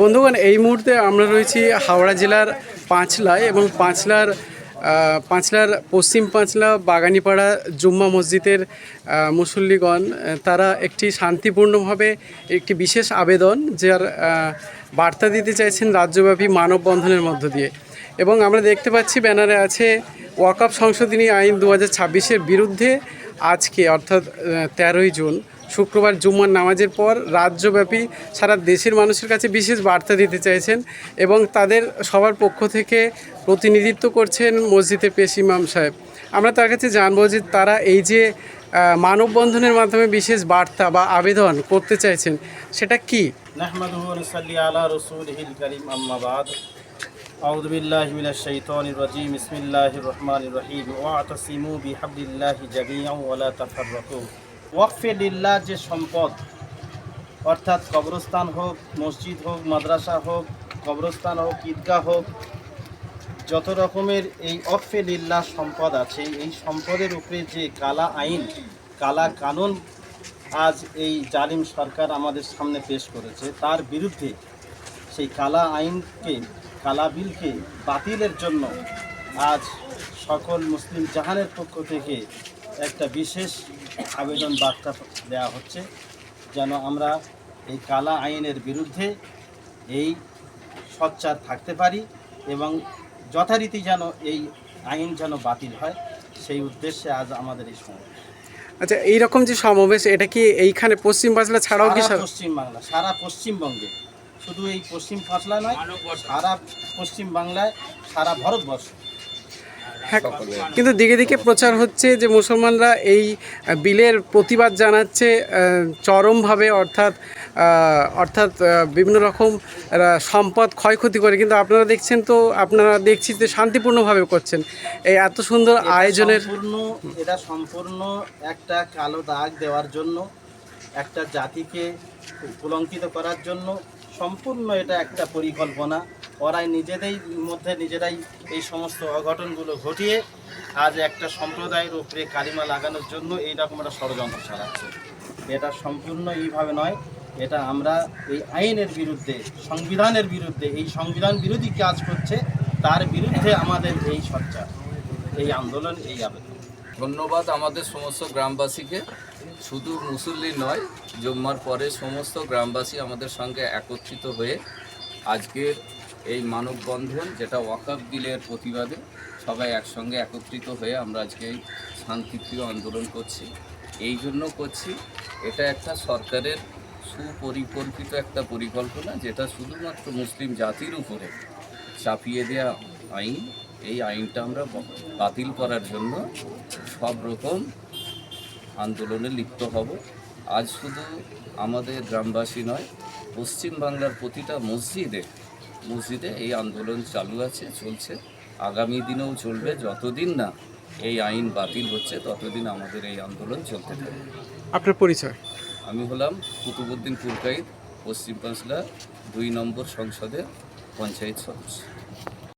বন্ধুগণ, এই মুহূর্তে আমরা রয়েছি হাওড়া জেলার পাঁচলায় এবং পাঁচলার পাঁচলার পশ্চিম পাঁচলা বাগানিপাড়া জুম্মা মসজিদের মুসল্লিগণ, তারা একটি শান্তিপূর্ণভাবে একটি বিশেষ আবেদন, যার বার্তা দিতে চাইছেন রাজ্যব্যাপী মানববন্ধনের মধ্য দিয়ে। এবং আমরা দেখতে পাচ্ছি ব্যানারে আছে ওয়াকআপ সংশোধনী আইন দু হাজার বিরুদ্ধে আজকে, অর্থাৎ তেরোই জুন। শুক্রবার জুম্মার নামাজের পর রাজ্যব্যাপী সারা দেশের মানুষের কাছে বিশেষ বার্তা দিতে চাইছেন এবং তাদের সবার পক্ষ থেকে প্রতিনিধিত্ব করছেন মসজিদের পেশ ইমাম সাহেব আমরা তার কাছে জানবো যে তারা এই যে আহ, মানববন্ধনের মাধ্যমে বিশেষ বার্তা বা আবেদন করতে চাইছেন সেটা কি نحمده ونصلي على رسوله الكريم أما بعد أعوذ بالله من الشيطان الرجيم بسم الله الرحمن الرحيم واعتصموا بحبل الله جميعا ولا تفرقوا ওয়াকফে লিল্লাহ যে সম্পদ, অর্থাৎ কবরস্থান হোক, মসজিদ হোক, মাদ্রাসা হোক, কবরস্থান হোক, ঈদগাহ হোক, যত রকমের এই অকফে লিল্লাহ সম্পদ আছে, এই সম্পদের উপরে যে কালা আইন, কালা কানুন আজ এই জালিম সরকার আমাদের সামনে পেশ করেছে, তার বিরুদ্ধে সেই কালা আইনকে, কালা বিলকে বাতিলের জন্য আজ সকল মুসলিম জাহানের পক্ষ থেকে একটা বিশেষ আবেদন বার্তা দেওয়া হচ্ছে যেন আমরা এই কালা আইনের বিরুদ্ধে এই সচ্চার থাকতে পারি এবং যথারীতি যেন এই আইন যেন বাতিল হয় সেই উদ্দেশ্যে আজ আমাদের এই সময় আচ্ছা এই রকম যে সমাবেশ এটা কি এইখানে পশ্চিম বাজলা ছাড়াও কি পশ্চিম বাংলা সারা পশ্চিমবঙ্গে। শুধু এই পশ্চিম ফাঁসলা নয় সারা পশ্চিম বাংলায় সারা ভারতবর্ষ। হ্যাঁ কিন্তু দিকে দিকে প্রচার হচ্ছে যে মুসলমানরা এই বিলের প্রতিবাদ জানাচ্ছে চরমভাবে অর্থাৎ অর্থাৎ বিভিন্ন রকম সম্পদ ক্ষয়ক্ষতি করে। কিন্তু আপনারা দেখছেন তো আপনারা দেখছি যে শান্তিপূর্ণভাবে করছেন। এই এত সুন্দর আয়োজনের এটা সম্পূর্ণ একটা কালো দাগ দেওয়ার জন্য একটা জাতিকে কলঙ্কিত করার জন্য সম্পূর্ণ এটা একটা পরিকল্পনা। ওরাই নিজেদের মধ্যে নিজেরাই এই সমস্ত অঘটনগুলো ঘটিয়ে আজ একটা সম্প্রদায়ের উপরে কালিমা লাগানোর জন্য এইরকম একটা ষড়যন্ত্র চালাচ্ছে। এটা সম্পূর্ণ এইভাবে নয়, এটা আমরা এই আইনের বিরুদ্ধে, সংবিধানের বিরুদ্ধে, এই সংবিধান বিরোধী কাজ করছে, তার বিরুদ্ধে আমাদের এই সচ্চার এই আন্দোলন, এই আবেদন। ধন্যবাদ আমাদের সমস্ত গ্রামবাসীকে। শুধু মুসল্লি নয়, জম্মার পরে সমস্ত গ্রামবাসী আমাদের সঙ্গে একত্রিত হয়ে আজকের এই মানববন্ধন, যেটা ওয়াকাফ বিলের প্রতিবাদে সবাই একসঙ্গে একত্রিত হয়ে আমরা আজকে শান্তিপ্রিয় আন্দোলন করছি। এই জন্য করছি, এটা একটা সরকারের সুপরিকল্পিত একটা পরিকল্পনা, যেটা শুধুমাত্র মুসলিম জাতির উপরে চাপিয়ে দেওয়া আইন। এই আইনটা আমরা বাতিল করার জন্য সব রকম আন্দোলনে লিপ্ত হব। আজ শুধু আমাদের গ্রামবাসী নয় পশ্চিম বাংলার প্রতিটা মসজিদে মসজিদে এই আন্দোলন চালু আছে চলছে। আগামী দিনেও চলবে যতদিন না এই আইন বাতিল হচ্ছে ততদিন আমাদের এই আন্দোলন চলতে থাকবে। আপনার পরিচয়? আমি হলাম কুতুবুদ্দিন কুরকাইদ পশ্চিম পাঁচলা দুই নম্বর সংসদের পঞ্চায়েত সদস্য।